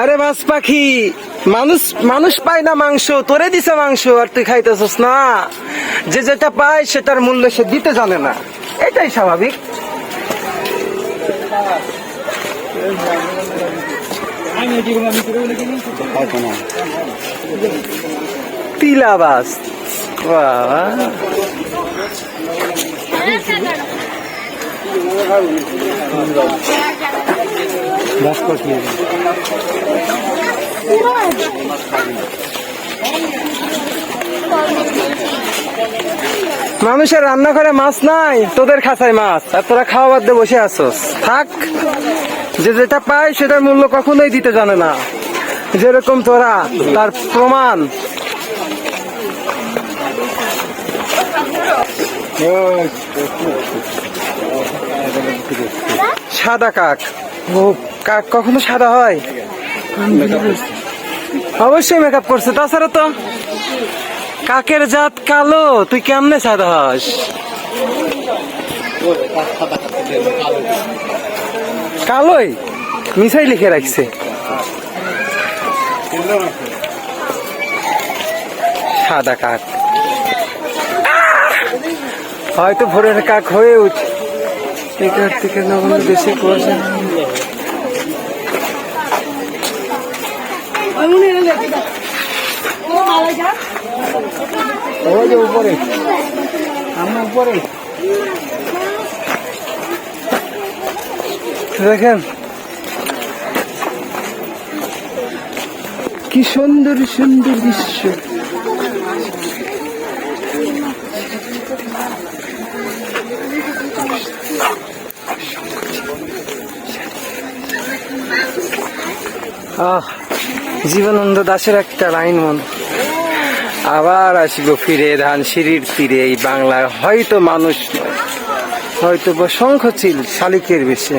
আরে বাস পাখি, মানুষ মানুষ পায় না মাংস, তোরে দিছে মাংস আর তুই খাইতেছস না। যে যেটা পায় সেটার মূল্য সে দিতে জানে না। এটাই স্বাভাবিক। তিলাবাস। মানুষের রান্না করে মাছ নাই, তোদের খাঁচায় মাছ, আর তোরা খাওয়া বাদ দিয়ে বসে আছোস। থাক, যে যেটা পায় সেটার মূল্য কখনোই দিতে জানে না। যেরকম তোরা, তার প্রমাণ সাদা কাক। ও, কাক কখনো সাদা হয়? অবশ্যই মেকআপ করছে। তাছাড়া তো কাকের জাত কালো। তুই কেমনে সাদা হস? কালোই? মিসাই লিখে রাখছে। সাদা কাক। হয়তো ভোরের কাক হয়ে উঠ। এই কার্তিকের নগর বেশি কুয়াশা। উপরে। উপরে। দেখেন। কি সুন্দর সুন্দর দৃশ্য। জীবনানন্দ দাসের একটা লাইন মন। আবার আসিব ফিরে ধান সিঁড়ির তীরে, এই বাংলায় হয়তো মানুষ হয়তো শঙ্খ চিল শালিকের বেশে।